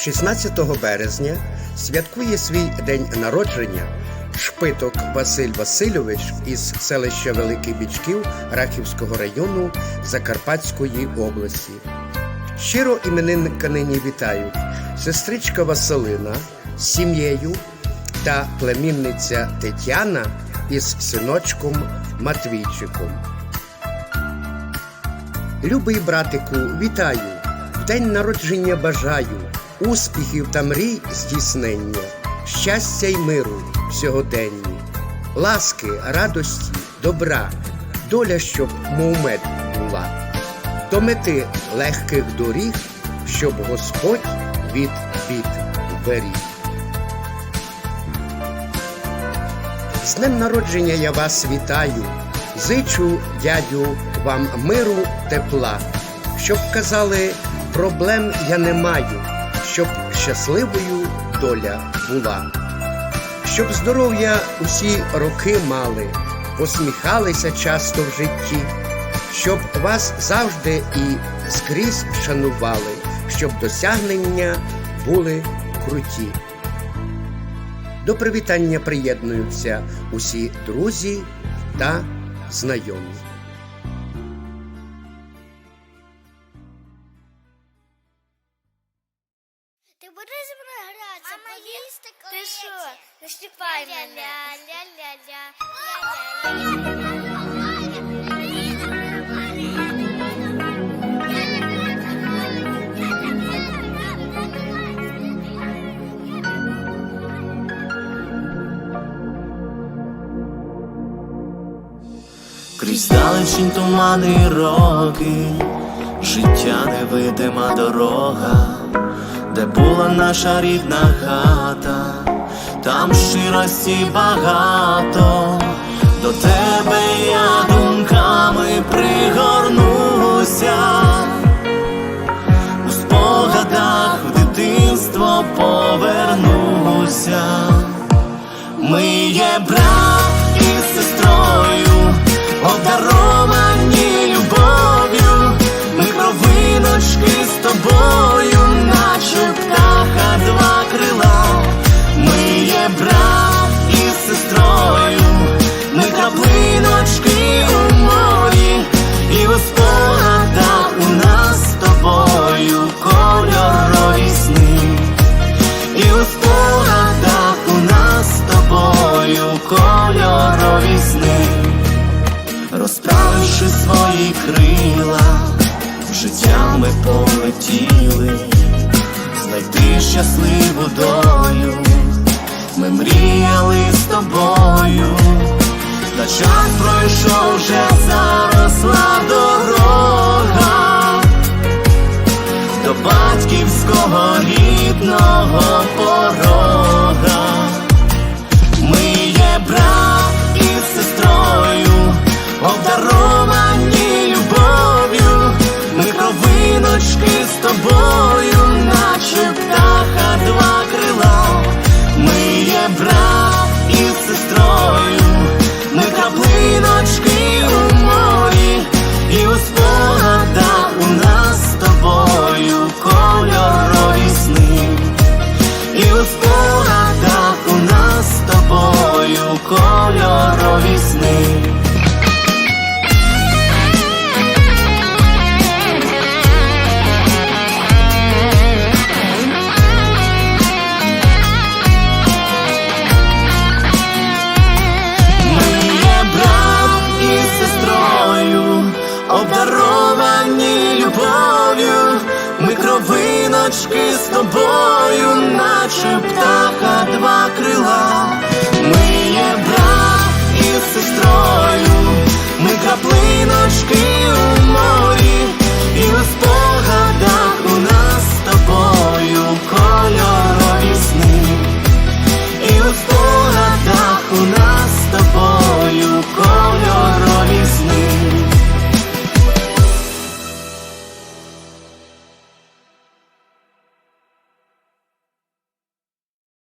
16 березня святкує свій день народження шпиток Василь Васильович із селища Великий Бічків Рахівського району Закарпатської області. Щиро іменинника нині вітають сестричка Василина з сім'єю та племінниця Тетяна із синочком Матвійчиком. Любий братику, вітаю! В день народження бажаю успіхів та мрій здійснення, щастя й миру сьогоденні, ласки, радості, добра, доля, щоб мов мед була, до мети легких доріг, щоб Господь від бід беріг. З днем народження я вас вітаю, зичу, дядю, вам миру, тепла, щоб казали, проблем я не маю, щоб щасливою доля була, щоб здоров'я усі роки мали, посміхалися часто в житті, щоб вас завжди і скрізь шанували, щоб досягнення були круті. До привітання приєднуються усі друзі та знайомі. Ти будеш зі мною гратися? Мама, їсти Ти що? Не щипай мене. Ля-ля-ля-ля. Крізь далечінь тумани роки, життя невидима дорога, де була наша рідна хата, там щирості багато, до тебе я думками пригорнуся, у спогадах в дитинство повернуся. Ми є брат свої крила, життя ми полетіли, знайти щасливу долю, ми мріяли з тобою, та час пройшов вже заросла дорога. До батьківського рідного кровиночки з тобою, наче птаха два крила. Ми